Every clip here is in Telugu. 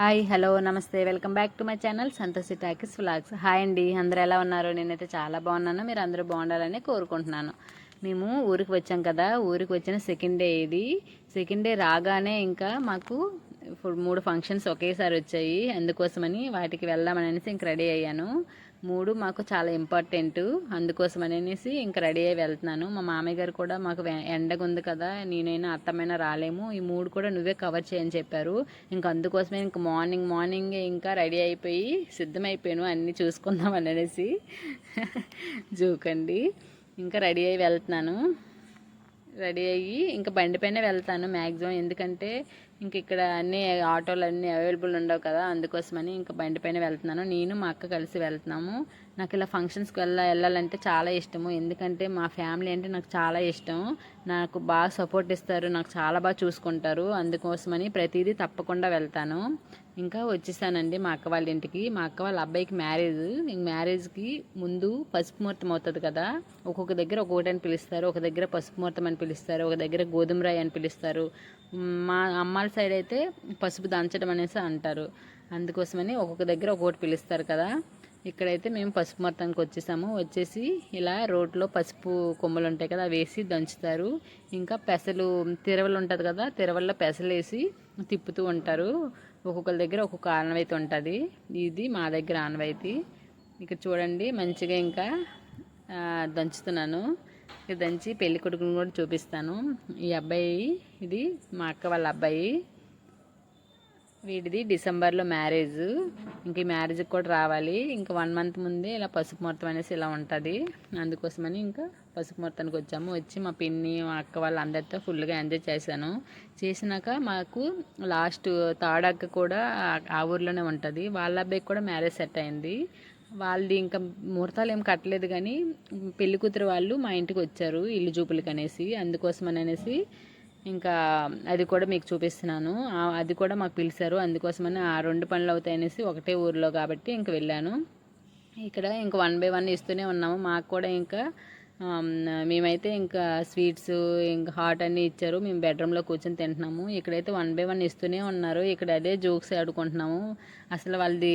హాయ్ హలో నమస్తే. Welcome back to my channel Santoshi Talkies Vlogs. Hi అండి అందరూ ఎలా ఉన్నారు? నేనైతే చాలా బాగున్నాను. మీరు అందరూ బాగుండాలని కోరుకుంటున్నాను. మేము ఊరికి వచ్చాం కదా. ఊరికి వచ్చిన సెకండ్ డే ఇది. సెకండ్ డే రాగానే ఇంకా మాకు మూడు ఫంక్షన్స్ ఒకేసారి వచ్చాయి. అందుకోసమని వాటికి వెళ్దామని అనేసి ఇంక రెడీ అయ్యాను. మూడు మాకు చాలా ఇంపార్టెంట్. అందుకోసం అనేసి ఇంకా రెడీ అయ్యి వెళ్తున్నాను. మా మామయ్య గారు కూడా మాకు ఎండగా ఉంది కదా నేనైనా అత్తమైనా రాలేము. ఈ మూడు కూడా నువ్వే కవర్ చేయని చెప్పారు. ఇంకా అందుకోసమే ఇంక మార్నింగ్ మార్నింగ్ ఇంకా రెడీ అయిపోయి సిద్ధమైపోయాను. అన్నీ చూసుకుందాం అనేసి జూకండి. ఇంకా రెడీ అయ్యి వెళ్తున్నాను. రెడీ అయ్యి ఇంకా బండి పైన వెళ్తాను మ్యాక్సిమం. ఎందుకంటే ఇంక ఇక్కడ అన్ని ఆటోలు అన్నీ అవైలబుల్ ఉండవు కదా అందుకోసమని ఇంకా బండి పైన వెళ్తున్నాను. నేను మా అక్క కలిసి వెళ్తున్నాము. నాకు ఇలా ఫంక్షన్స్కి వెళ్ళ వెళ్ళాలంటే చాలా ఇష్టము. ఎందుకంటే మా ఫ్యామిలీ అంటే నాకు చాలా ఇష్టం. నాకు బాగా సపోర్ట్ ఇస్తారు నాకు చాలా బాగా చూసుకుంటారు. అందుకోసమని ప్రతిదీ తప్పకుండా వెళ్తాను. ఇంకా వచ్చేసానండి మా అక్క వాళ్ళ ఇంటికి. మా అక్క వాళ్ళ అబ్బాయికి మ్యారేజ్. మ్యారేజ్కి ముందు పసుపు ముహూర్తం అవుతుంది కదా ఒక్కొక్క దగ్గర ఒక్కొక్కటి అని పిలుస్తారు. ఒక దగ్గర పసుపు ముహూర్తం అని పిలుస్తారు. ఒక దగ్గర గోధుమ రాయి అని పిలుస్తారు. మా అమ్మ అమ్మాల సైడ్ అయితే పసుపు దంచడం అనేసి అంటారు. అందుకోసమని ఒక్కొక్క దగ్గర ఒక్కొక్కటి పిలుస్తారు కదా. ఇక్కడైతే మేము పసుపు మొత్తానికి వచ్చేసాము. వచ్చేసి ఇలా రోడ్లో పసుపు కొమ్మలు ఉంటాయి కదా వేసి దంచుతారు. ఇంకా పెసలు తిరవలు ఉంటుంది కదా తిరవల్లో పెసలు వేసి తిప్పుతూ ఉంటారు. ఒక్కొక్కరి దగ్గర ఒక్కొక్క ఆనవాయితీ ఉంటుంది. ఇది మా దగ్గర ఆనవాయితీ. ఇక్కడ చూడండి మంచిగా ఇంకా దంచుతున్నాను. దంచి పెళ్ళి కొడుకుని కూడా చూపిస్తాను. ఈ అబ్బాయి ఇది మా అక్క వాళ్ళ అబ్బాయి. వీడిది డిసెంబర్లో మ్యారేజ్. ఇంక ఈ మ్యారేజ్కి కూడా రావాలి. ఇంకా వన్ మంత్ ముందే ఇలా పసుపు ముహూర్తం అనేసి ఇలా ఉంటుంది. అందుకోసమని ఇంకా పసుపు ముహూర్తానికి వచ్చాము. వచ్చి మా పిన్ని మా అక్క వాళ్ళందరితో ఫుల్గా ఎంజాయ్ చేశాను. చేసినాక మాకు లాస్ట్ తాడక్క కూడా ఆ ఊర్లోనే ఉంటుంది. వాళ్ళ అబ్బాయికి కూడా మ్యారేజ్ సెట్ అయింది. వాళ్ళది ఇంకా ముహూర్తాలు ఏం కట్టలేదు కానీ పెళ్ళి కూతురు వాళ్ళు మా ఇంటికి వచ్చారు ఇల్లు చూపులకి అనేసి అందుకోసం అనేసి ఇంకా అది కూడా మీకు చూపిస్తున్నాను. అది కూడా మాకు పిలిచారు. అందుకోసమని ఆ రెండు పనులు అవుతాయనేసి ఒకటే ఊర్లో కాబట్టి ఇంక వెళ్ళాను. ఇక్కడ ఇంకా వన్ బై వన్ ఇస్తూనే ఉన్నాము. మాకు కూడా ఇంకా మేమైతే ఇంకా స్వీట్స్ ఇంకా హాట్ అన్నీ ఇచ్చారు. మేము బెడ్రూమ్లో కూర్చొని తింటున్నాము. ఇక్కడైతే వన్ బై వన్ ఇస్తూనే ఉన్నారు. ఇక్కడ అదే జోక్స్ ఆడుకుంటున్నాము. అసలు వాళ్ళది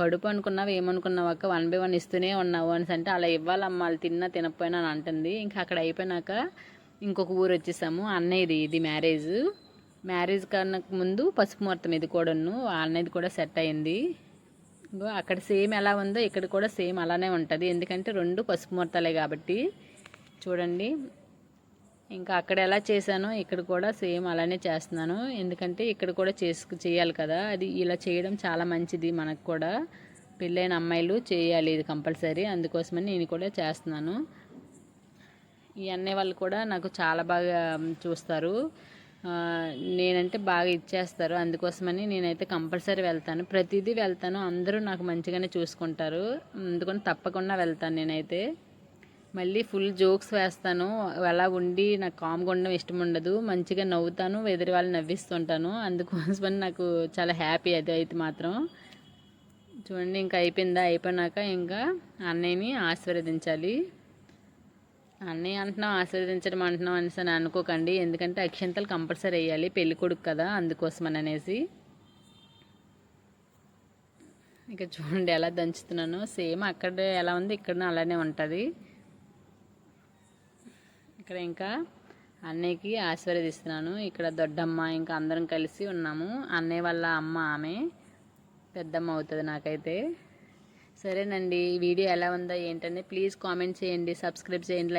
కడుపు అనుకున్నావు ఏమనుకున్నావు అక్క? వన్ బై వన్ ఇస్తూనే ఉన్నావు అని అంటే అలా ఇవ్వాలమ్మా వాళ్ళు తిన్నా తినకపోయినా అని అంటుంది. ఇంకా అక్కడ అయిపోయినాక ఇంకొక ఊరు వచ్చేసాము. అన్నయ్యది ఇది మ్యారేజ్ మ్యారేజ్ కన్నా ముందు పసుపు ముహూర్తం ఇది కూడాను. అన్నయ్యది కూడా సెట్ అయింది. అక్కడ సేమ్ ఎలా ఉందో ఇక్కడ కూడా సేమ్ అలానే ఉంటుంది. ఎందుకంటే రెండు పసుపు ముర్తలే కాబట్టి. చూడండి. ఇంకా అక్కడ ఎలా చేశానో ఇక్కడ కూడా సేమ్ అలానే చేస్తున్నాను. ఎందుకంటే ఇక్కడ కూడా చేసుకు చేయాలి కదా. అది ఇలా చేయడం చాలా మంచిది మనకు కూడా. పెళ్ళైన అమ్మాయిలు చేయాలి ఇది కంపల్సరీ. అందుకోసమని నేను కూడా చేస్తున్నాను. ఈ అన్నయ్య వాళ్ళు కూడా నాకు చాలా బాగా చూస్తారు. నేనంటే బాగా ఇచ్చేస్తారు. అందుకోసమని నేనైతే కంపల్సరీ వెళ్తాను. ప్రతిదీ వెళ్తాను. అందరూ నాకు మంచిగానే చూసుకుంటారు. అందుకని తప్పకుండా వెళ్తాను నేనైతే. మళ్ళీ ఫుల్ జోక్స్ వేస్తాను. అలా ఉండి నాకు కామ్గా ఉండడం ఇష్టం ఉండదు. మంచిగా నవ్వుతాను. ఎదురు వాళ్ళు నవ్విస్తుంటాను. అందుకోసమని నాకు చాలా హ్యాపీ అది అయితే మాత్రం. చూడండి ఇంకా అయిపోయిందా? అయిపోయినాక ఇంకా అన్నయ్యని ఆశీర్వదించాలి. అన్నీ అంటున్నాం ఆశీర్వదించడం అంటున్నాం అనేసి అని అనుకోకండి. ఎందుకంటే అక్షంతలు కంపల్సరీ వేయాలి పెళ్ళి కొడుకు కదా అందుకోసం అనేసి. ఇక చూడండి ఎలా దంచుతున్నాను. సేమ్ అక్కడ ఎలా ఉంది ఇక్కడ అలానే ఉంటుంది. ఇక్కడ ఇంకా అన్నయ్యకి ఆశీర్వదిస్తున్నాను. ఇక్కడ దొడ్డమ్మ ఇంకా అందరం కలిసి ఉన్నాము. అన్నయ్య వాళ్ళ అమ్మ ఆమె పెద్దమ్మ అవుతుంది నాకైతే. సరేనండి వీడియో ఎలా ఉందో ఏంటంటే ప్లీజ్ కామెంట్ చేయండి సబ్స్క్రైబ్ చేయండి